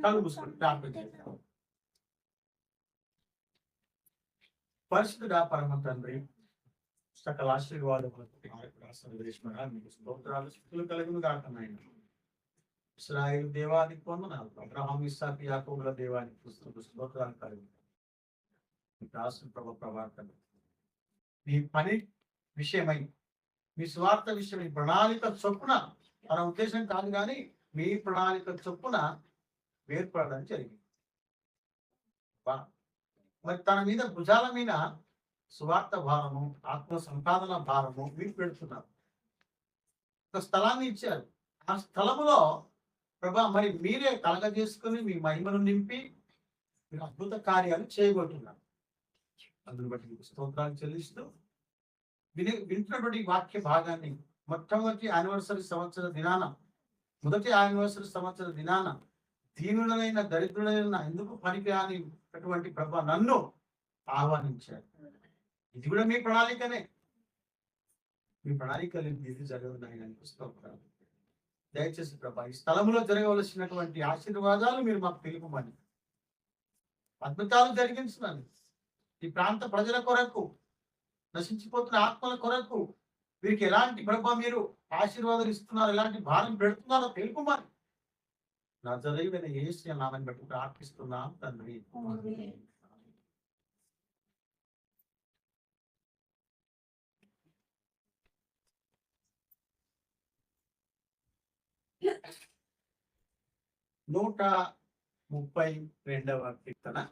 కళ్ళు మూసుకొని ప్రార్థన చేద్దాం పరిశుద్ధుడా పరమ తండ్రి సకల ఆశీర్వాదములకు స్తోత్రాలు స్థుతులు కలుగును కాకనాయన ఇస్రాయిల్ దేవానికి పొందనాలు అబ్రహాం ఇస్సాకి యాకోబుల దేవానికి స్తుతులు స్తోత్రాలు కలుగు రాష్ట్ర ప్రభు ప్రవర్తన మీ పని విషయమై మీ స్వార్థ విషయమై ప్రణాళిక చొప్పున మన ఉద్దేశం కాదు కానీ మీ ప్రణాళిక చొప్పున వేర్పడడం జరిగింది. మరి తన మీద భుజాల మీద సువార్త భారము ఆత్మ సంపాదన భారము మీకు పెడుతున్నారు. ఒక స్థలాన్ని ఇచ్చారు. ఆ స్థలములో ప్రభా మరి మీరే కలగజేసుకుని మీ మహిమను నింపి మీరు అద్భుత కార్యాలు చేయబోతున్నారు. అందుని బట్టి మీకు స్తోత్రాలు చెల్లిస్తూ విని వింటున్నటువంటి వాక్య భాగాన్ని మొట్టమొదటి యానివర్సరీ సంవత్సర దినాన మొదటి యానివర్సరీ సంవత్సర దినాన దీనుడనైన దరిద్రుడైన ఎందుకు పనికిరానిటువంటి ప్రభ నన్ను ఆహ్వానించాడు? ఇది కూడా మీ ప్రణాళికనే. మీ ప్రణాళికలు ఇది జరగదు స్తోత్రాలు దయచేసి ప్రభా ఈ స్థలంలో జరగవలసినటువంటి ఆశీర్వాదాలు మీరు మాకు తెలుపమని. అద్భుతాలు జరిగించినాను ఈ ప్రాంత ప్రజల కొరకు నశించిపోతున్న ఆత్మల కొరకు వీరికి ఎలాంటి ప్రభా మీరు ఆశీర్వాదాలు ఇస్తున్నారు ఎలాంటి భారం పెడుతున్నారో తెలుపమని. నా జరిగిన ఏసు నామని బట్టి ప్రార్థిస్తున్నాం తండ్రి. నూట ముప్పై రెండవ కీర్తన.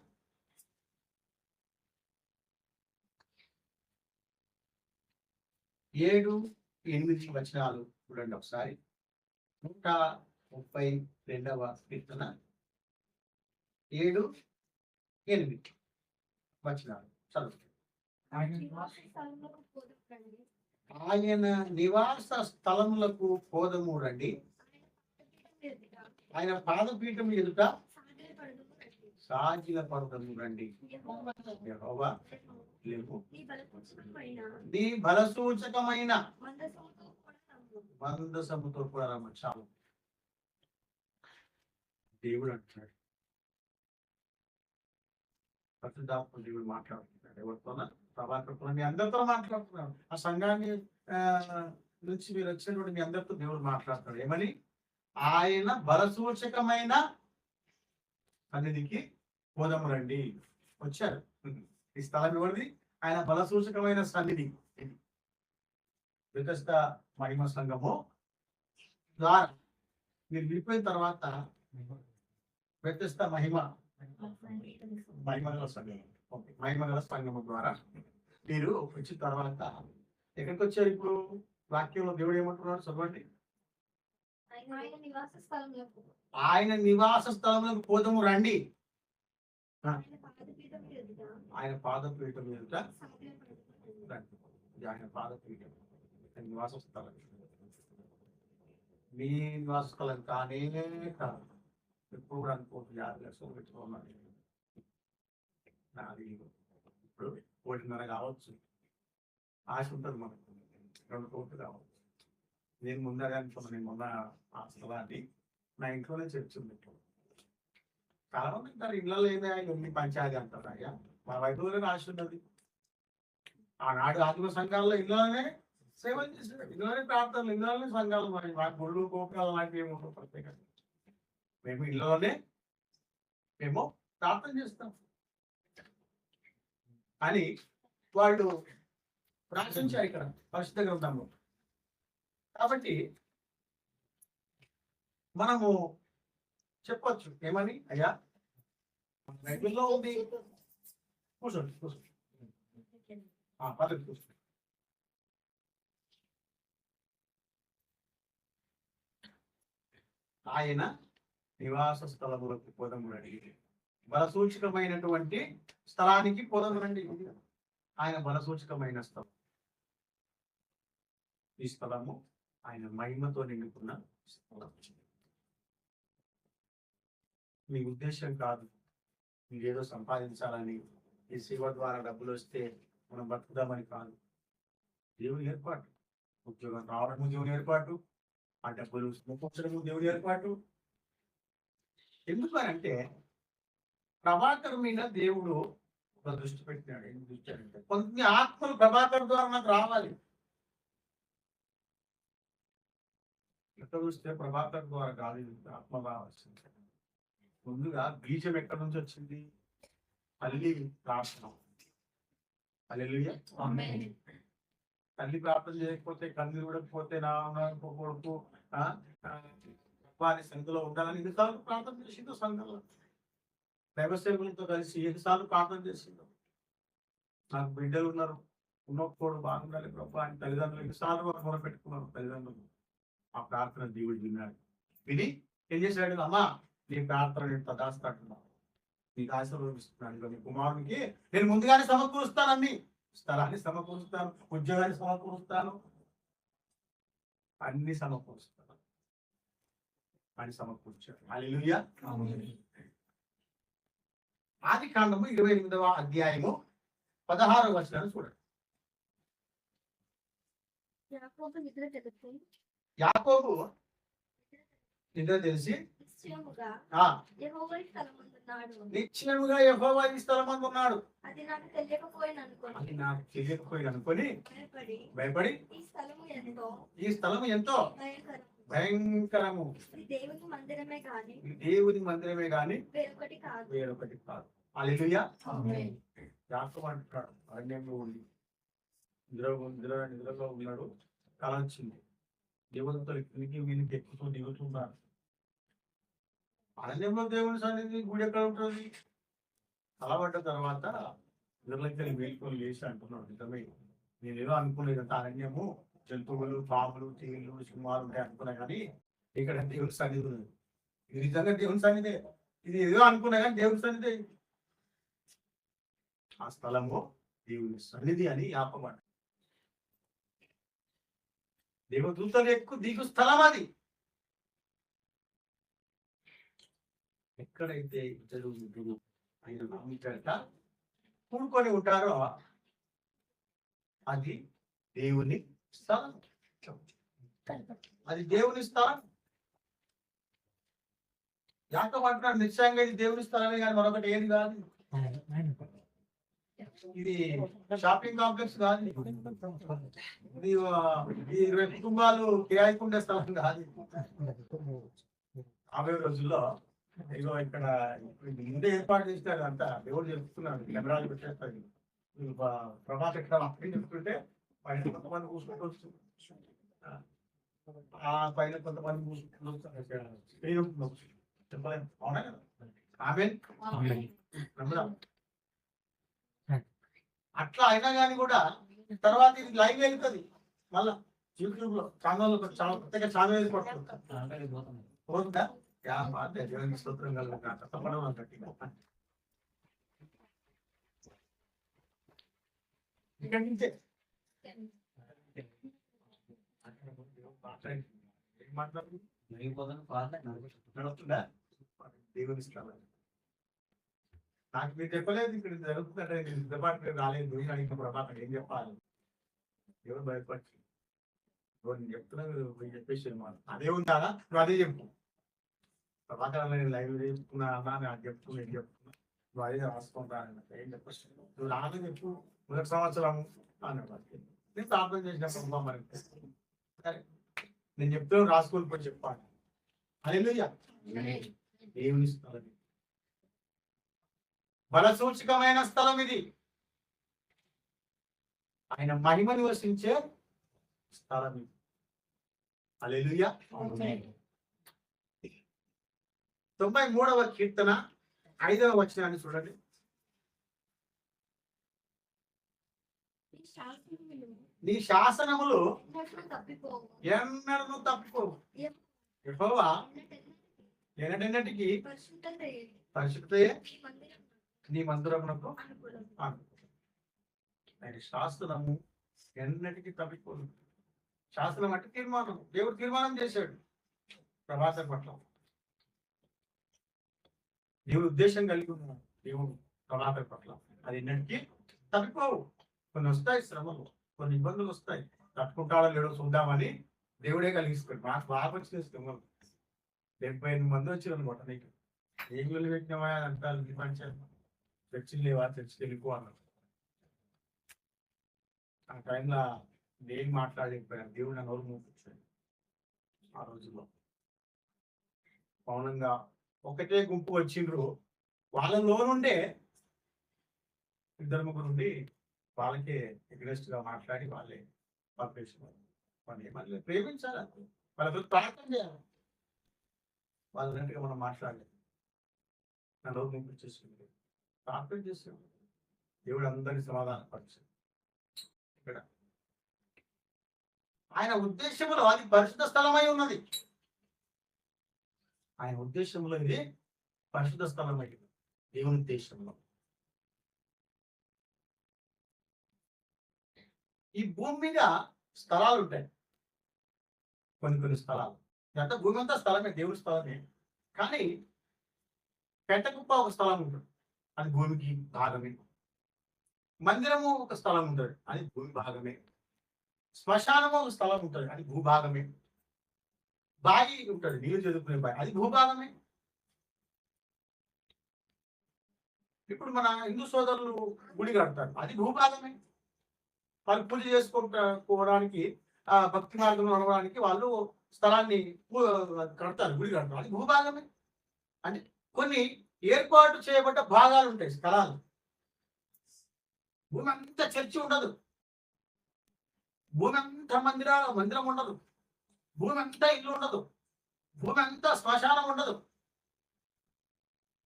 ఏడు ఎనిమిది వచనాలు చూడండి ఒకసారి. నూట ముప్పై రెండవ కీర్తన. ఏడు ఎనిమిది. వచనాలు. చదువు ఆయన నివాస స్థలములకు పోదము రండి. ఆయన పాదపీఠం ఎదుట సాజిల పర్వతము రండి. లేవు. నీ బలసూచకమైన మందసముతో కూడా రమ్మ. చాలు. దేవుడు అంటున్నాడు పరిశుద్ధాత్మ దేవుడు మాట్లాడుతున్నాడు. ఎవరితోనా ప్రభాకర్తో మీ అందరితో మాట్లాడుతున్నాడు. ఆ సంఘాన్ని నుంచి మీరు వచ్చినటువంటి మీ అందరితో దేవుడు మాట్లాడుతున్నాడు. ఏమని? ఆయన బలసూచకమైన సన్నిధికి పోదాము రండి. వచ్చారు. ఈ స్థలం ఎవరిది? ఆయన బలసూచకమైన సన్నిధి. వికస్త మహిమ సంఘము ద్వారా. మీరు విడిపోయిన తర్వాత వ్యత్యస్త మహిమ. మహిమగల సంఘం. ఓకే మహిమగల సంఘము ద్వారా. మీరు వచ్చిన తర్వాత ఎక్కడికి వచ్చారు ఇప్పుడు? వాక్యంలో దేవుడు ఏమంటున్నారు చదవండి. ఆయన నివాస స్థలంలో పోదము రండి. ఆయన పాదపీఠం ఎదుట ఆయన పాదపీఠం. ఆయన నివాస స్థలం. మీ నివాస స్థలం కానే కాదు. ఎప్పుడు కూడా అనుకోవద్దు యాభై లక్షలు నాది ఇప్పుడు కోటిన్నర కావచ్చు ఆశ ఉంటుంది మనకు రెండు కోట్లు కావచ్చు నేను ముందరే అనుకున్నాను నేను మొన్న ఆ స్థలాన్ని నా ఇంట్లోనే చర్చ ఇప్పుడు చాలా మంది అంటారు ఇళ్ళలో ఏదే ఎన్ని పంచాయతీ అంటారు అయ్యా మా వైపులోనే ఆశ ఉన్నది. ఆనాడు ఆత్మ సంఘాల్లో ఇళ్ళలోనే సేవలు చేశారు ఇళ్ళలోనే ప్రార్థనలు ఇళ్ళలోనే సంఘాలు. మరి మా గుళ్ళు గోపురాలు లాంటివి ఏమి ఉండవు ప్రత్యేకంగా. మేము ఇళ్ళలోనే మేము ప్రార్థన చేస్తాం. అని వాళ్ళు ప్రార్థించారు ఇక్కడ పరిశుద్ధ గ్రంథంలో. కాబట్టి మనము చెప్పచ్చు ఏమని? అయ్యా బైబిల్లో ఉంది. కూర్చోండి కూర్చోండి. పర్లేదు కూర్చోండి. ఆయన నివాస స్థలములకు పోదమురండి బలసూచకమైనటువంటి స్థలానికి పోదమురండి ఆయన బలసూచకమైన స్థలం. ఈ స్థలము ఆయన మహిమతో నిండుకున్న స్థలం. మీ ఉద్దేశం కాదు. మీరేదో సంపాదించాలని ఈ సేవ ద్వారా డబ్బులు వస్తే మనం బతుకుదామని కాదు. దేవుని ఏర్పాటు. ఉద్యోగం రావడము దేవుని ఏర్పాటు. ఆ డబ్బులు సమకూర్చడం దేవుని ఏర్పాటు. ఎందుకు అని అంటే ప్రభాకర్ మీద దేవుడు ఒక దృష్టి పెట్టినాడు. ఏం దృష్టి అంటే కొన్ని ఆత్మలు ప్రభాకర్ ద్వారా నాకు రావాలి. ఎక్కడ చూస్తే ప్రభాకర్ ద్వారా కాదు ఆత్మ రావాల్సింది ముందుగా బీజం ఎక్కడి నుంచి వచ్చింది? తల్లి ప్రార్థన. తల్లి ప్రార్థన చేయకపోతే కన్నీరు విడకపోతే నా కొడుకు వారి సంఘలో ఉండాలని ఎన్నిసార్లు ప్రార్థన చేసిందో సంఘంలో. దైవసేవకులతో కలిసి ఎన్నిసార్లు ప్రార్థన చేసిందో. నాకు బిడ్డలు ఉన్నారు. ఉన్నప్పుడు బాగుండాలి ప్రభా అని తల్లిదండ్రులు ఎన్నిసార్లు వారు మొదలు పెట్టుకున్నారు తల్లిదండ్రులు. ఆ ప్రార్థన దేవుడు విన్నాడు. విని ఏం చేశాడు? అమ్మా నీ ప్రార్థన నేను తదాస్తాడున్నాను నీకు ఆశీర్వదిస్తున్నాను నీ కుమారునికి నేను ముందుగానే సమకూరుస్తాను అన్ని స్థలాన్ని సమకూరుస్తాను ఉద్యోగాన్ని సమకూరుస్తాను. అన్ని సమకూరుస్తాను. అని సమకూర్చాడు హల్లెలూయా. ఆది కాండము ఇరవై ఎనిమిదవ అధ్యాయము పదహారవ వచనాన్ని చూడండి. యాకోబు నిద్ర తెలిసి నిశ్చయముగా యెహోవా ఈ స్థలమందు ఉన్నాడు అది నాకు తెలియకపోయిన అది అనుకోని నాకు తెలియకపోయింది అనుకొని భయపడి భయపడి ఈ స్థలము ఎంతో భయంకరము. దేవుని మందిరమే కాని దేవుని మందిరమే గాని వేరొకటి కాదు. వేరొకటి కాదు. అలెలుయా అంటున్నాడు అరణ్యంలో ఉండి. నిద్ర నిద్ర నిద్రలో ఉన్నాడు కళ వచ్చింది దేవతలు కిందికి వీనికి ఎక్కుతూ దిగుతున్నారు. అరణ్యంలో దేవుని సన్నిధి గుడి ఎక్కడ ఉంటుంది? కలబడ్డ తర్వాత నిద్రలోకి వెళ్ళి మేల్కొని లేచి అంటున్నాడు నిజమే. నేను ఏదో అనుకునేది అంత అరణ్యము. జంతువులు పాములు తీగలు సింహాలు ఉంటాయి అనుకున్నా కానీ ఇక్కడ దేవుని సన్నిధి ఉంది. ఇది నిజంగా దేవుని సన్నిధి. ఇది ఏదో అనుకున్నా కానీ దేవుని సన్నిధి. ఆ స్థలము దేవుని సన్నిధి అని యాపమాట దేవదూతలు ఎక్కువ దిగు స్థలం అది. ఎక్కడైతే ఇద్దరు ముగ్గురు ఆయన నమ్మికట కూడుకొని ఉంటారో అది దేవుని అది దేవుని స్థలం. యాకమంటున్నాడు నిశ్చయంగా ఇది దేవుని స్థలమే కానీ మరొకటి ఏది కాదు. ఇది షాపింగ్ కాంప్లెక్స్ కాదు. ఇది ఇరవై కుటుంబాలు కిరాయికుండే స్థలం కాదు. అరవై రోజుల్లో ఇదిగో ఇక్కడ ముందే ఏర్పాటు చేస్తారు అంతా. దేవుడు చెప్తున్నాడు కెమెరాలు పెట్టేస్తారు ప్రభాత ఇక్కడ చెప్తుంటే పైన కొంతమంది వస్తుంది ఆ పైన అవునా కదా? అట్లా అయినా కానీ కూడా తర్వాత ఇది లైవ్ వెళ్తుంది. మళ్ళా యూట్యూబ్లో ఛానల్ కొత్తగా ఛానల్ పోతుందా? స్తోత్రం తప్పడం ఇక్కడి నుంచే. నాకు మీరు చెప్పలేదు ఇక్కడ జరుగుతుందంటే డిపార్ట్మెంట్ రాలేదు దేవుని అడిగిన ప్రభాతం ఏం చెప్పాలి ఎవరు భయపడి నేను చెప్తున్నాను మీరు చెప్పేసి అన్నమాట. అదే ఉందా నువ్వు అదే చెప్పు ప్రభాకర్ నేను లైవ్ చెప్తున్నా అన్నా నాకు చెప్తున్నా నేను చెప్తున్నా నువ్వు అదే రాసుకుంటా ఏం చెప్పచ్చు నువ్వు రాను చెప్పు మొదటి సంవత్సరం అన్నమాట నేను ప్రార్థన చేసినప్పుడు అమ్మ మరి? నేను చెప్తూ రాసుకొని పోయి చెప్పాలి. అదే దేవుని స్థలం ఇది. బలసూచకమైన స్థలం ఇది. ఆయన మహిమ నివసించే స్థలం ఇది. అలెలుయా తొంభై మూడవ కీర్తన ఐదవ వచనాన్ని చూడండి. నీ శాసనములు ఎన్నడూ తప్పిపోవు. యెహోవా ఈ మందిరం నీ మందిరమునకు ఆయన శాసనము ఎన్నటికీ తప్పిపోదు. శాసనం అంటే తీర్మానం. దేవుడు తీర్మానం చేశాడు ప్రభాసం పట్ల. దేవుడు ఉద్దేశం కలిగి ఉన్నాడు దేవుడు ప్రభాసం పట్ల. అది ఎన్నటికీ తప్పిపోవు. కొన్ని వస్తాయి శ్రమలు. కొన్ని ఇబ్బందులు వస్తాయి. తట్టుకుంటాడో లేడో చూద్దామని దేవుడే కలిగిస్తాడు మాకు బాగా వచ్చిన డెబ్బై ఎనిమిది మంది వచ్చారు అనమాట నీకు. ఏం వెళ్ళి పెట్టినవా అని అంటారు ఈ చర్చిలు లేవా? చర్చికి వెళ్ళిపో అన్నారు ఆ టైంలో నేను మాట్లాడలేకపోయాను దేవుడు నన్ను నోరు మూపించాడు ఆ రోజుల్లో. మౌనంగా ఒకటే గుంపు వచ్చిండ్రు. వాళ్ళలో నుండే ఇద్దరు ముగ్గురు ఉండి వాళ్ళకే ఎగ్రెస్ట్గా మాట్లాడి వాళ్ళే పంపేసినారు వాళ్ళు మళ్ళీ ప్రేమించాలి? అంతే. వాళ్ళతో ప్రార్థన చేయాలి? వాళ్ళ మనం మాట్లాడలేదు నా రోజు పంపించేసింది ప్రార్థన చేసాం దేవుడు అందరినీ సమాధానపరిచాడు ఇక్కడ ఆయన ఉద్దేశంలో అది పరిశుద్ధ స్థలమై ఉన్నది. ఆయన ఉద్దేశంలో ఇది పరిశుద్ధ స్థలమై దేవుని ఉద్దేశంలో. ఈ భూమి మీద స్థలాలు ఉంటాయి. కొన్ని కొన్ని స్థలాలు. ఎంత భూమి అంతా స్థలమే దేవుడి స్థలమే. కానీ పెంటకుప్ప ఒక స్థలం ఉంటుంది. అది భూమికి భాగమే. మందిరము ఒక స్థలం ఉంటుంది. అది భూమి భాగమే. శ్మశానము ఒక స్థలం ఉంటుంది. అది భూభాగమే. బావి ఉంటుంది. నీళ్ళు చదువుకునే బావి. అది భూభాగమే. ఇప్పుడు మన హిందూ సోదరులు గుడి కడతారు. అది భూభాగమే. వాళ్ళు పూజ చేసుకోవడానికి ఆ భక్తి మార్గంలో నడవడానికి వాళ్ళు స్థలాన్ని కడతారు గుడి కడతారు. అది భూభాగమే. అంటే కొన్ని ఏర్పాటు చేయబడ్డ భాగాలు ఉంటాయి స్థలాలు. భూమి అంతా చర్చి ఉండదు. భూమి అంతా మందిర మందిరం ఉండదు. భూమి అంతా ఇల్లు ఉండదు. భూమి అంతా శ్మశానం ఉండదు.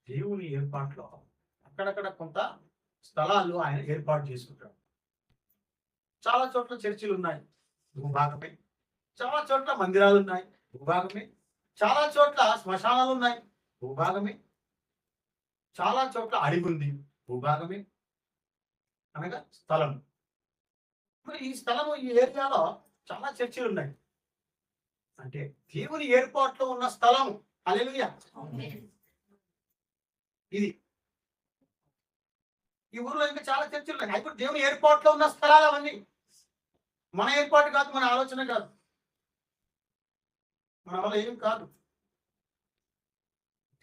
దేవుని ఏర్పాట్లో అక్కడక్కడ కొంత స్థలాలు ఆయన ఏర్పాటు చేసుకుంటాడు చాలా చోట్ల చర్చిలు ఉన్నాయి భూభాగమే. చాలా చోట్ల మందిరాలు ఉన్నాయి భూభాగమే. చాలా చోట్ల శ్మశానాలు ఉన్నాయి భూభాగమే. చాలా చోట్ల అడిగి ఉంది భూభాగమే. అనగా స్థలం. మరి ఈ స్థలము ఈ ఏరియాలో చాలా చర్చిలు ఉన్నాయి అంటే దేవుని ఏర్పాట్లో ఉన్న స్థలం. అలెలుయ ఇది. ఈ ఊర్లో ఇంకా చాలా చర్చిలు ఉన్నాయి ఇప్పుడు దేవుని ఏర్పాట్లో ఉన్న స్థలాలు అవన్నీ. మన ఏర్పాటు కాదు మన ఆలోచన కాదు. మన వల్ల ఏం కాదు.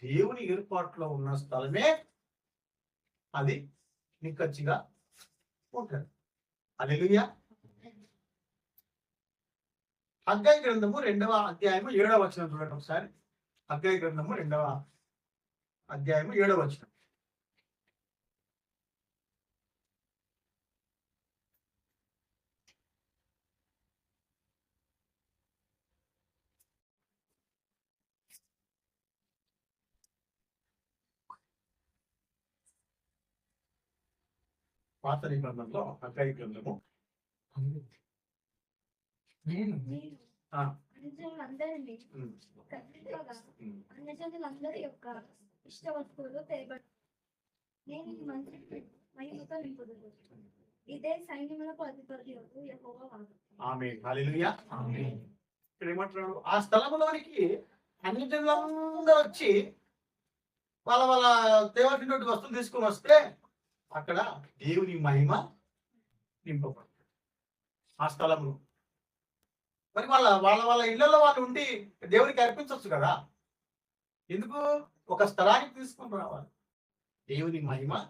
దేవుని ఏర్పాటులో ఉన్న స్థలమే అది నిక్కచ్చిగా ఉంటుంది. అలెలుయ అధ్యాయ గ్రంథము రెండవ అధ్యాయము ఏడవ వచనం చూడండి ఒకసారి. అధ్యాయ గ్రంథము రెండవ అధ్యాయము ఏడవ వచనం. పాత నిబంధనలో అధ్యాయ గ్రంథము. అన్నజనులందరి యొక్క ఇష్ట వస్తువులు తేబడి నేను ఈ మంత్రి మహిమతో నింపుదును ఇదే సైన్యములకు అధిపతి యెహోవా వాక్కు. ఆమె హల్లెలూయా. ఇక్కడ ఏమంటున్నాడు? ఆ స్థలంలోనికి అన్ని జనులందరూ వచ్చి వాళ్ళ వాళ్ళ తేవాల్సినటువంటి వస్తువులు తీసుకొని వస్తే అక్కడ దేవుని మహిమ నింపబడుతుంది. ఆ స్థలంలో మరి వాళ్ళ వాళ్ళ వాళ్ళ ఇళ్ళలో వాళ్ళు ఉండి దేవునికి అర్పించవచ్చు కదా? ఎందుకు? ఒక స్థలానికి తీసుకొని రావాలి. దేవుని మహిమ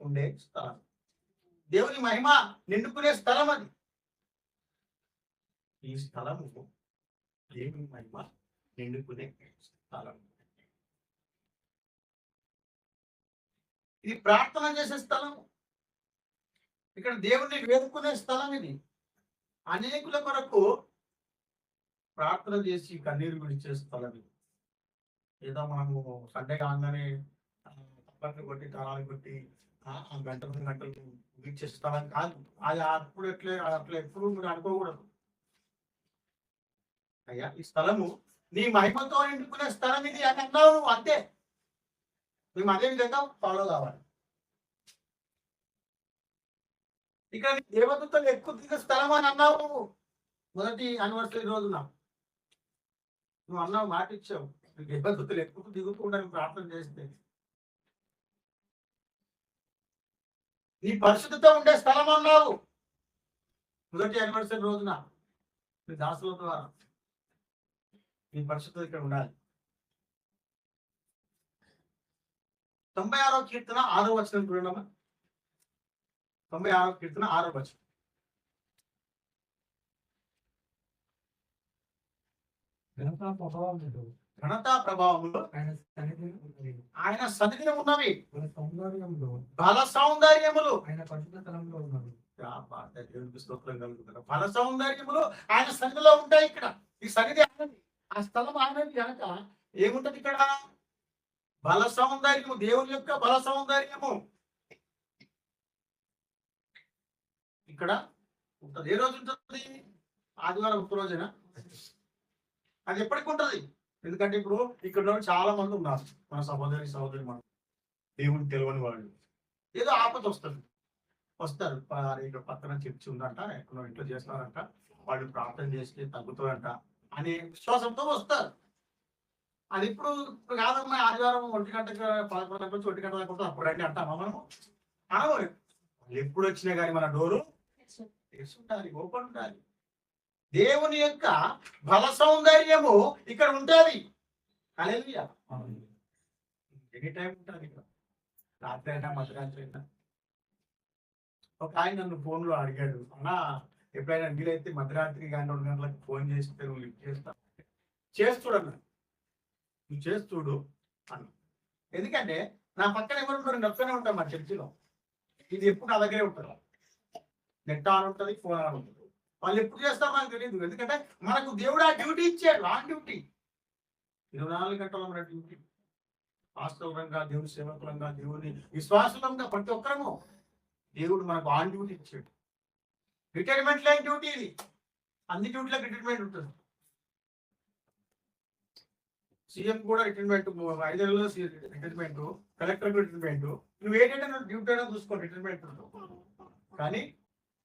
ఉండే స్థలం. దేవుని మహిమ నిండుకునే స్థలం అది. ఈ స్థలము దేవుని మహిమ నిండుకునే స్థలం. ఇది ప్రార్థన చేసే స్థలం. ఇక్కడ దేవుణ్ణి వేడుకునే స్థలం ఇది. అనేకుల కొరకు ప్రార్థన చేసి కన్నీరు విడిచే స్థలం ఇది. ఏదో మనము సండే కాగానే తప్పట్లు కొట్టి తరాలు కొట్టి ఆ గంటలు గంటలు విడిచే స్థలం కాదు. అది అప్పుడు ఎట్లే అట్లా ఎప్పుడు మీరు అనుకోకూడదు. అయ్యా ఈ స్థలము నీ మహిమతో నిండుకునే స్థలం ఇది అని అన్నావు అంతే. మేము అదే విధంగా ఫాలో కావాలి? ఇక్కడ నీ దేవదూతలు ఎక్కువ దిగిన స్థలం అని అన్నావు. మొదటి యానివర్సరీ రోజున. నువ్వు అన్నావు మాట ఇచ్చావు. నీ దేవదూతలు ఎక్కువ దిగుతుండని ప్రార్థన చేస్తే. నీ పరిశుద్ధత ఉండే స్థలం అన్నావు. మొదటి యానివర్సరీ రోజున. నీ దాసుల ద్వారా. నీ పరిశుద్ధత ఇక్కడ ఉండాలి. తొంభై ఆరో కీర్తన ఆరో వచనం చూడమ్మా తొంభై ఆరో కీర్తన ఆరో వచనం. ఘనతా ప్రభావములు. ఘనతా ప్రభావములు. ఆయన సన్నిధిని ఉన్నవి. ఆయన సన్నిధిలో ఉన్నవి. మన సౌందర్యంలో. బల సౌందర్యములు. ఆయన పరిశుద్ధ స్థలంలో ఉన్నవి. దేవునికి స్తోత్రం కలుగుతారు బల సౌందర్యములు ఆయన సన్నిధిలో ఉంటాయి ఇక్కడ. ఈ సన్నిధి ఆయనది. ఆ స్థలం ఆయనది కనుక ఏముంటది ఇక్కడ? బల సౌందర్యము దేవుని యొక్క బల సౌందర్యము ఇక్కడ ఉంటది. ఏ రోజు ఉంటుంది? ఆదివారం ఒక్క రోజేనా? అది ఎప్పటికి ఉంటుంది? ఎందుకంటే ఇప్పుడు ఇక్కడ చాలా మంది ఉన్నారు. మన సహోదరి సహోదరి మన దేవుని తెలియని వాళ్ళు. ఏదో ఆపద వస్తుంది. వస్తారు. ఇక్కడ పక్కన చర్చి ఉందంట ఎక్కడో ఇంట్లో చేస్తారంట వాళ్ళు ప్రార్థన చేస్తే తగ్గుతుందంట అనే విశ్వాసంతో వస్తారు. అది ఇప్పుడు కాదమ్మా ఆదివారం ఒంటి గంటకు పదకొండు నుంచి ఒంటి గంట దాకా అప్పుడు రండి అంటామా మనం అనవరు ఎప్పుడు వచ్చినా కానీ మన డోరు తెరిచి ఉండాలి ఓపెన్ ఉండాలి. దేవుని యొక్క బల సౌందర్యము ఇక్కడ ఉంటుంది. హల్లెలూయా. ఎనీ టైం ఉంటుంది ఇక్కడ. రాత్రి అయినా మధ్యరాత్రి అయినా. ఒక ఆయన నన్ను ఫోన్లో అడిగాడు అన్నా ఎప్పుడైనా వీలైతే మధ్యరాత్రి కానీ రెండు గంటలకు ఫోన్ చేస్తే నువ్వు లిఫ్ట్ చేస్తా. చేస్తుడన్నా నువ్వు చేస్తుడు అన్న. ఎందుకంటే నా పక్కన ఎవరు ఉంటారు నేను ఉంటారు మా చర్చిలో. ఇది ఎప్పుడు నా దగ్గరే ఉంటారు. నెట్ ఆన్ ఉంటుంది ఫోన్ ఆన్ ఉంటుంది. వాళ్ళు ఎప్పుడు చేస్తారో నాకు తెలియదు ఎందుకంటే మనకు దేవుడు ఆ డ్యూటీ ఇచ్చాడు ఆ డ్యూటీ. ఇరవై నాలుగు గంటల మన డ్యూటీ. వాస్తవంగా దేవుని సేవకులంగా దేవుని విశ్వాసులంగా ప్రతి ఒక్కరము దేవుడు మనకు ఆన్ డ్యూటీ ఇచ్చాడు. రిటైర్మెంట్ లేని డ్యూటీ ఇది. అన్ని డ్యూటీలకు రిటైర్మెంట్ ఉంటుంది. సీఎం కూడా రిటైర్మెంట్ ఐదేళ్ళలో రిటైర్మెంట్ కలెక్టర్ రిటైర్మెంట్ నువ్వు ఏంటంటే డ్యూటీ అయినా చూసుకో రిటైర్మెంట్ కానీ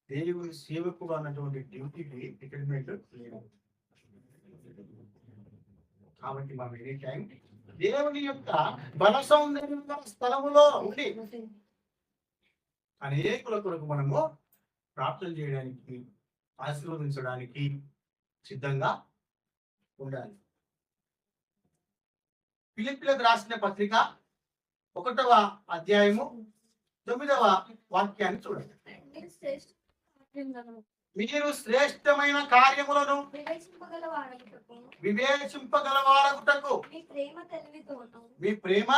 దేవుని సేవకు అన్నటువంటి డ్యూటీకి రిటైర్మెంట్ లేదు. కాబట్టి మనం ఎనీ టైం దేవుని యొక్క బల సౌందర్యం స్థలములో ఉండి అనేకుల కొరకు మనము ప్రార్థన చేయడానికి ఆశీర్వదించడానికి సిద్ధంగా ఉండాలి. పిలిపిలకు రాసిన పత్రిక ఒకటవ అధ్యాయము తొమ్మిదవ వాక్యాన్ని చూడండి. మీరు శ్రేష్టమైన కార్యములను వివేచింపగల వివేచింపగలవారగుటకు మీ ప్రేమ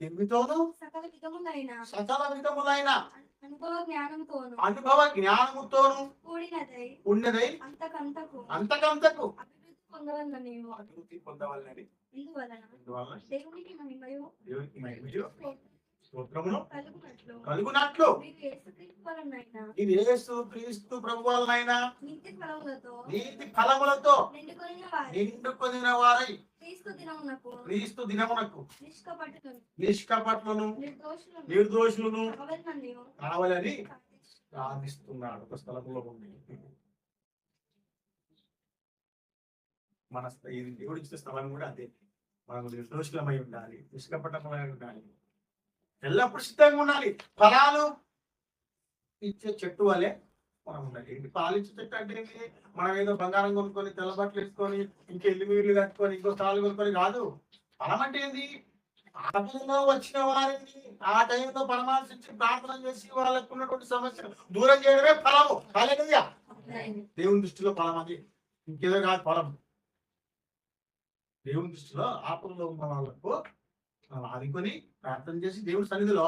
తెలివితోను సకల విధములైన అనుభవ జ్ఞానంతోను అనుభవ జ్ఞానముతోను ఉన్నదై అంతకంతకు అంతకంతకు అభివృద్ధి పొందవలన నీవు అభివృద్ధి పొందవాలని ఇందువలన ఇందువల్ల దేవునికి మహిమయు. దేవునికి మహిమయు. స్తోత్రమును కలుగునట్లు. కలుగునట్లు. మీరు యేసుక్రీస్తు వలనైనా. ఇది యేసు క్రీస్తు ప్రభు వలనైనా నీతి ఫలములతో నీతి ఫలములతో నిండుకొనిన వారి. నిండుకొనిన వారై. క్రీస్తు దినమునకు క్రీస్తు దినమునకు నిష్కపట్టును నిష్కపట్లను నిర్దోషులను కావాలని ప్రార్థిస్తున్నాడు. ఒక స్థలంలో ఉంది మన దేవుడు ఇచ్చిన స్థలం కూడా అదే. మనకు నిర్దోషులమై ఉండాలి నిష్కపటమై ఉండాలి. ఎల్లప్పుడు సిద్ధంగా ఉండాలి. ఫలాలు ఇచ్చే చెట్టు వలె మనం ఉండాలి. ఏంటి? పాలు ఇచ్చే చెట్టు అంటే ఏంటి? మనం ఏదో బంగారం కొనుక్కొని తెల్ల బట్టలు వేసుకొని ఇంక ఎల్లు మీర్లు కట్టుకొని ఇంకో స్థాలు కొనుక్కొని కాదు. ఫలం అంటే ఏంది ఆపదలో వచ్చిన వారిని ఆ టైంలో పరమార్శించి ప్రార్థన చేసి వాళ్ళకు ఉన్నటువంటి సమస్యలు దూరం చేయడమే ఫలము. హల్లెలూయా దేవుని దృష్టిలో ఫలం అది ఇంకేదో కాదు ఫలం దేవుని దృష్టిలో ఆపదలో ఉన్న వాళ్ళకు ఆదుకొని ప్రార్థన చేసి దేవుడి సన్నిధిలో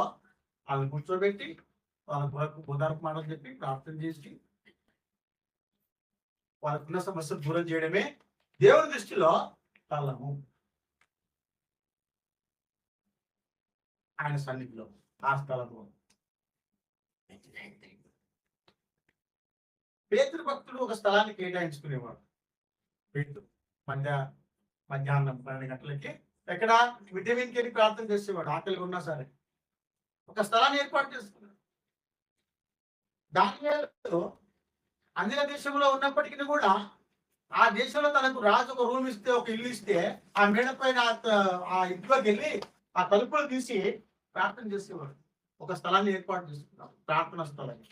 వాళ్ళని కూర్చోబెట్టి వాళ్ళ వరకు బుధారపు మాటలు చెప్పి ప్రార్థన చేసి వాళ్ళకున్న సమస్యలు దూరం చేయడమే దేవుని దృష్టిలో తల్లము ఆయన సన్నిధిలో ఆ స్థలంలో పేతురు భక్తుడు ఒక స్థలాన్ని కేటాయించుకునేవాడు. పేతృ మధ్య మధ్యాహ్నం పన్నెండు గంటలకి ఎక్కడ విటమిన్ కేని ప్రార్థన చేసేవాడు ఆకలిగా ఉన్నా సరే. ఒక స్థలాన్ని ఏర్పాటు చేసుకున్నాడు. దాని అందిన దేశంలో ఉన్నప్పటికీ కూడా ఆ దేశంలో తనకు రాజు ఒక రూమ్ ఇస్తే ఒక ఇల్లు ఇస్తే ఆ మేడ పైన ఆ- ఇంట్లోకి వెళ్ళి ఆ తలుపులు తీసి ప్రార్థన చేసేవాడు. ఒక స్థలాన్ని ఏర్పాటు చేసుకున్నాం ప్రార్థన స్థలాన్ని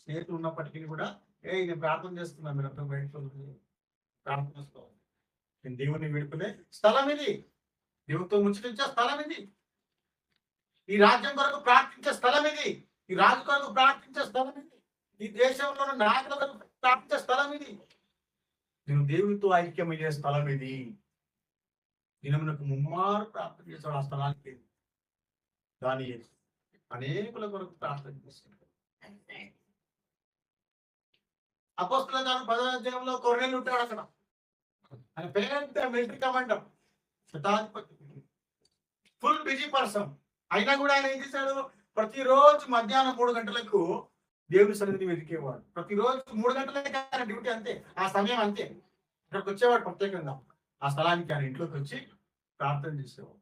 స్నేహితులు ఉన్నప్పటికీ కూడా ఏ నేను ప్రార్థన చేస్తున్నాను మీరు అర్థం బయటకు ప్రార్థన స్థలం. నేను దేవుని వేడుకునే స్థలం ఇది దేవుడితో ముచ్చటించే స్థలం ఇది ఈ రాజ్యం కొరకు ప్రార్థించే స్థలం ఇది ఈ రాజు కొరకు ప్రార్థించే స్థలం ఇది ఈ దేశంలో నాయకుల కొరకు ప్రార్థించే స్థలం ఇది నేను దేవునితో ఐక్యమయ్యే స్థలం ఇది దినమునకు ముమ్మారు ప్రార్థన చేసాడు ఆ స్థలానికి దాని అనేకుల కొరకు ప్రార్థన చేశాడు అపోస్తుల గారు పదోధ్యాయంలో కొర్రెలు ఉంటాడు అక్కడ ఆయన పెద్ద మిలిటరీ కమాండర్ శతాధిపతి ఫుల్ బిజీ పర్సన్ అయినా కూడా ఆయన ఏం చేశాడు? ప్రతిరోజు మధ్యాహ్నం మూడు గంటలకు దేవుని సన్నిధిని వెతికేవాడు. ప్రతిరోజు మూడు గంటలకి ఆయన డ్యూటీ అంతే. ఆ సమయం అంతే. ఇక్కడికి వచ్చేవాడు ప్రత్యేకంగా. ఆ స్థలానికి ఆయన ఇంట్లోకి వచ్చి ప్రార్థన చేసేవాడు.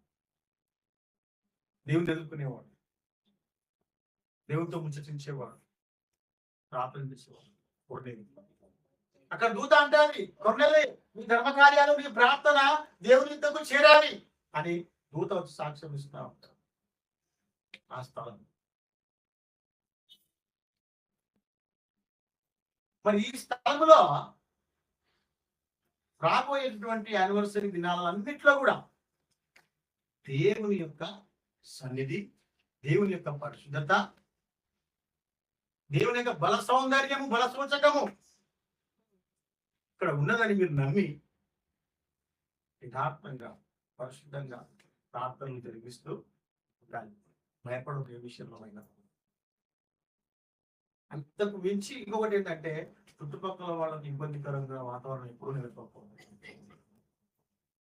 దేవుని ఎదుర్కొనేవాడు. దేవునితో ముచ్చటించేవాడు. ప్రార్థన చేసేవాడు. అక్కడ దూత అంటాది కొన్నెల్లి మీ ధర్మ కార్యాలు మీ ప్రార్థన దేవుని యుద్ధకు చేరాలి అని దూత వచ్చి సాక్ష్యం ఇస్తా ఉంటారు ఆ స్థలం. మరి ఈ స్థలంలో రాబోయేటటువంటి యానివర్సరీ దినాలన్నిట్లో కూడా దేవుని యొక్క సన్నిధి దేవుని యొక్క పరిశుద్ధత దేవుని యొక్క బల సౌందర్యము బల సూచకము ఇక్కడ ఉన్నదని మీరు నమ్మి యథార్థంగా పరిశుద్ధంగా ప్రార్థనలు జరిపిస్తూ ఉండాలి. భయపడే ఏ విషయంలో అయినా. అంతకు మించి ఇంకొకటి ఏంటంటే చుట్టుపక్కల వాళ్ళకి ఇబ్బందికరంగా వాతావరణం ఎప్పుడు నెలకొల్పకూడదు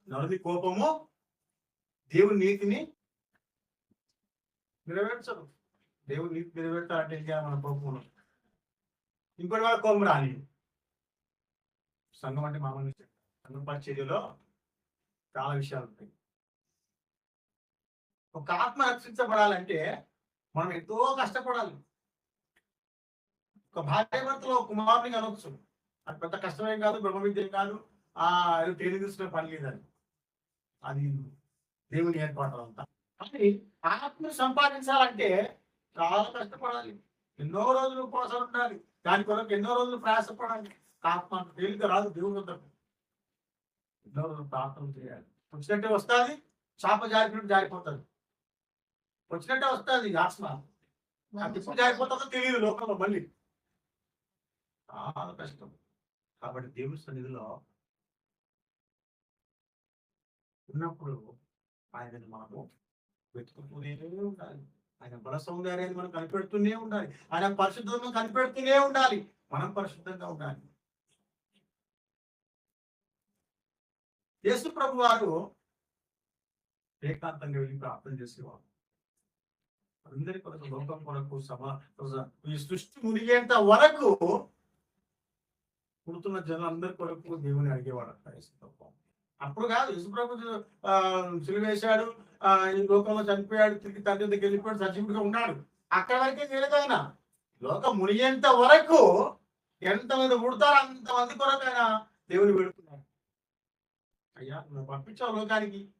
నలుది కోపము దేవుని నీతిని నెరవేర్చదు. దేవుని నీతి నెరవేర్చాలంటే ఏం మన కోపము ఇంకోటి వాళ్ళ కోపం రాని సంఘం అంటే మామూలు విషయం. సంఘం పరిచర్యలో చాలా విషయాలు ఉంటాయి. ఒక ఆత్మ రక్షించబడాలంటే మనం ఎంతో కష్టపడాలి. ఒక భార్యభర్తలో ఒక కుమారుని కనొచ్చు అది పెద్ద కష్టమేం కాదు బ్రహ్మ విద్యం కాదు ఆ ఏదో తేలి తీసుకునే పని లేదని అది దేవుని ఏర్పాటు అంతా. కానీ ఆత్మను సంపాదించాలంటే చాలా కష్టపడాలి. ఎన్నో రోజులు ఉపవాసాలు ఉండాలి. దాని కొరకు ఎన్నో రోజులు ప్రయాసపడాలి. ఆత్మ తేలిక రాదు దేవుడు వద్దకు ప్రార్థన చేయాలి. వచ్చినట్టే వస్తుంది చాప జారినట్టు జారిపోతుంది. వచ్చినట్టే వస్తుంది ఆత్మ. ఎప్పుడు జారిపోతుందో తెలియదు లోకంలో మళ్ళీ. చాలా కష్టం. కాబట్టి దేవుడి సన్నిధిలో ఉన్నప్పుడు ఆయనను మనము వెతుకుతూనే ఉండాలి. ఆయన బల సౌందర్యాన్ని మనం కనిపెడుతూనే ఉండాలి. ఆయన పరిశుద్ధతను కనిపెడుతూనే ఉండాలి. మనం పరిశుద్ధంగా ఉండాలి. యేసు ప్రభు వారు ఏకాంతంగా వెళ్ళి ప్రార్థన చేసేవారు. అందరి కొరకు లోకం కొరకు సభ ఈ సృష్టి మునిగేంత వరకు పుడుతున్న జనం అందరి కొరకు దేవుని అడిగేవాడు అంట అప్పుడు కాదు యేసుప్రభు సిలివేశాడు ఆ, ఈ లోకంలో చనిపోయాడు తిరిగి తండ్రి దగ్గరికి వెళ్ళిపోయాడు సజీవుడిగా ఉన్నాడు. అక్కడ వరకే చేయలేదు ఆయన. లోకం మునిగేంత వరకు ఎంతమంది పుడతారో అంతమంది కొరకు ఆయన దేవుని వేడుకున్నాడు అయ్యా నువ్వు పంపించావు లోకానికి.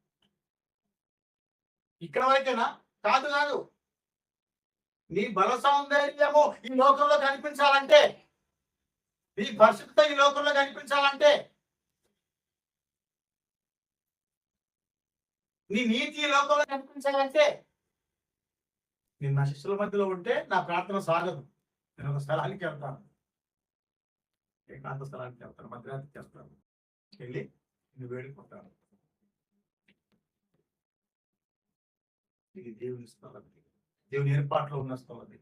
ఇక్కడ వరకేనా? కాదు కాదు. నీ బల సౌందర్యము ఈ లోకంలో కనిపించాలంటే నీ పరిశుద్ధ ఈ లోకంలో కనిపించాలంటే నీ నీతి ఈ లోకంలో కనిపించాలంటే నేను నా శిష్యుల మధ్యలో ఉంటే నా ప్రార్థన సాగదు. నేను ఒక స్థలానికి వెళ్తాను. ఏకాంత స్థలానికి వెళ్తాను మధ్యరాత్రికి వెళ్తాను. వెళ్ళి నేను వేడుకుంటాను ఇది దేవుని స్థలం. దేవుని ఏర్పాట్లో ఉన్న స్థలం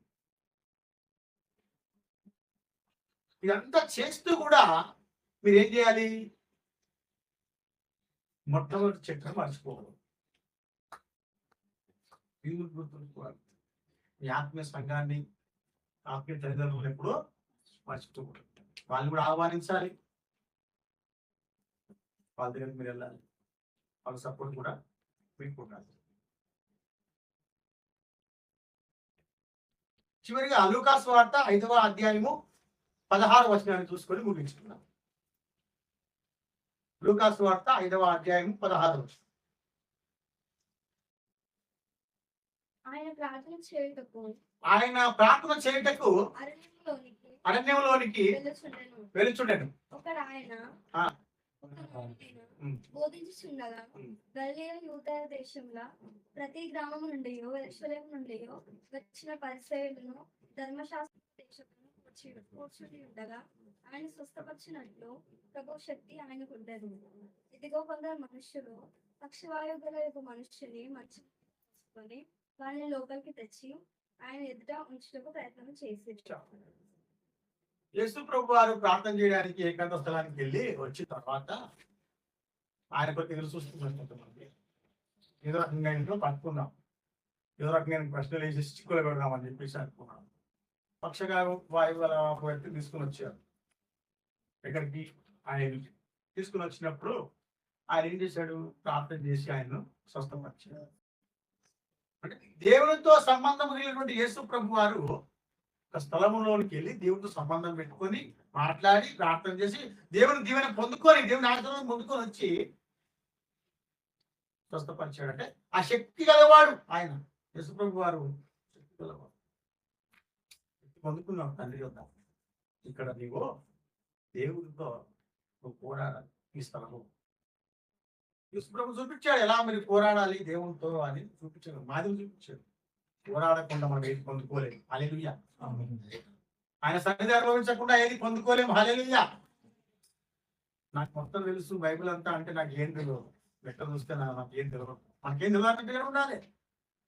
ఇదంతా చేస్తూ కూడా మీరు ఏం చేయాలి? మొట్టమొదటి చక్రం మర్చిపోవడం. గుర్తుంచుకోవాలి మీ ఆత్మీయ సంఘాన్ని ఆత్మీయ తల్లిదండ్రులు ఎప్పుడు మర్చిపోకూడదు. వాళ్ళు కూడా ఆహ్వానించాలి. వాళ్ళ దగ్గరికి మీరు వెళ్ళాలి. వాళ్ళ సపోర్ట్ కూడా మీకు ఉండాలి. చివరిగా అలుకాస్ వార్త ఐదవ అధ్యాయము పదహారు వచనాన్ని చూసుకొని ముగించుకున్నాం లూకాస్ వార్త ఐదవ అధ్యాయం పదహారు వచనం. ఆయన ప్రార్థన చేయుటకు ఆయన ప్రార్థన చేయుటకు అరణ్యంలోనికి వెలుచుండెను ఒక ఆయన. బోధించుచుండగా ఉమ్. గలిలయ యూదయ దేశంలో ప్రతి గ్రామం నుండి యెరూషలేము నుండి వచ్చిన పరిచయులను ధర్మశాస్త్ర దేశకులను కూర్చి కూర్చుని ఉండగా ఆయన స్వస్థపరిచినట్లు ప్రభు శక్తి ఆయనకు ఉండదు ఇదిగో కొందరు మనుషులు పక్షవాయు గల ఒక మనుషుని మంచి తీసుకొని వారిని లోపలికి తెచ్చి ఆయన ఎదుట ఉంచుటకు ప్రయత్నం చేసి యేసు ప్రభు వారు ప్రార్థన చేయడానికి ఏకాంత స్థలానికి వెళ్ళి వచ్చిన తర్వాత ఆయన కొద్ది ఎదురు చూస్తున్నట్టు కొంతమంది ఏదో రకంగా ఇంట్లో పట్టుకున్నాం. ఏదో రకంగా నేను ప్రశ్నలు వేసి చిక్కులు పెడదామని చెప్పేసి అనుకున్నాను పక్షగా వాయువు ఒక వ్యక్తి తీసుకుని వచ్చారు. ఇక్కడికి ఆయన తీసుకుని వచ్చినప్పుడు ఆయన ఏం చేశాడు? ప్రార్థన చేసి ఆయన్ను స్వస్థపరిచాడు. అంటే దేవునితో సంబంధం కలిగినటువంటి యేసు ప్రభు వారు ఒక స్థలంలోనికి వెళ్ళి దేవుడితో సంబంధం పెట్టుకొని మాట్లాడి ప్రార్థన చేసి దేవుని దీవెన పొందుకొని దేవుని ఆశ్రమం పొందుకొని వచ్చి స్వస్థపరిచాడు అంటే ఆ శక్తి గలవాడు ఆయన. యశుప్రభు వారు శక్తి గలవాడు. శక్తి పొందుకున్నావు తండ్రి యొక్క ఇక్కడ నీవు దేవుడితో నువ్వు పోరాడాలి ఈ స్థలము. యశుప్రభు చూపించాడు ఎలా మరి పోరాడాలి దేవునితో అని చూపించాడు. మాదిరి చూపించాడు. పోరాడకుండా మనం ఏది పొందుకోలేము. అలెలుయ్యా ఆయన సన్నిధి అనుభవించకుండా ఏది పొందుకోలేము. హల్లెలూయా. నాకు మొత్తం తెలుసు బైబిల్ అంతా అంటే నాకు ఏం తెలియదు లెక్క చూస్తే నాకు ఏం తెలియదు మనకేం తెలియదు అంటే ఉండాలి.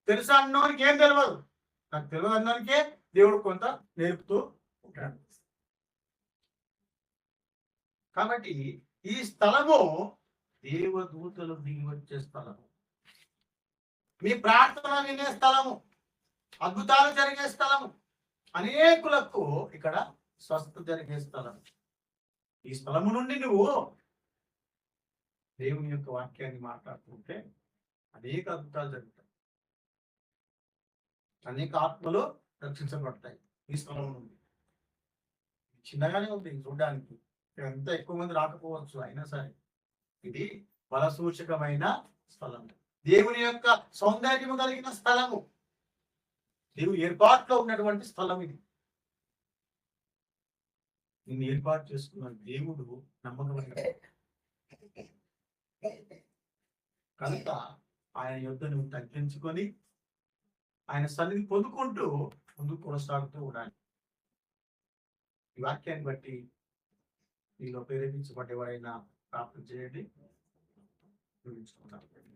తెలుసా అన్నోనికి ఏం తెలియదు నాకు తెలియదు అన్నోనికే దేవుడు కొంత నేర్పుతూ ఉంటాడు. కాబట్టి ఈ స్థలము దేవదూతలు దిగి వచ్చే స్థలము. మీ ప్రార్థన వినే స్థలము. అద్భుతాలు జరిగే స్థలము అనేకులకు ఇక్కడ స్వస్థత జరిగే స్థలం. ఈ స్థలము నుండి నువ్వు దేవుని యొక్క వాక్యాన్ని మాట్లాడుతుంటే అనేక అద్భుతాలు జరుగుతాయి. అనేక ఆత్మలు రక్షించబడతాయి ఈ స్థలం నుండి. చిన్నగానే ఉంది చూడడానికి. ఎంత ఎక్కువ మంది రాకపోవచ్చు అయినా సరే. ఇది బలసూచకమైన స్థలం దేవుని యొక్క సౌందర్యము కలిగిన స్థలము. దేవుని ఏర్పాటులో ఉన్నటువంటి స్థలం ఇది. నిన్ను ఏర్పాటు చేసుకున్న దేవుడు నమ్మకమైన కనుక ఆయన యుద్ధ నువ్వు తగ్గించుకొని ఆయన సన్నిధి పొందుకుంటూ ముందుకు కొనసాగుతూ ఉండాలి. ఈ వాక్యాన్ని బట్టి మీలో ప్రేరేపించబడ్డేవారైనా ప్రార్థన చేయండి. వివరించుకుంటాను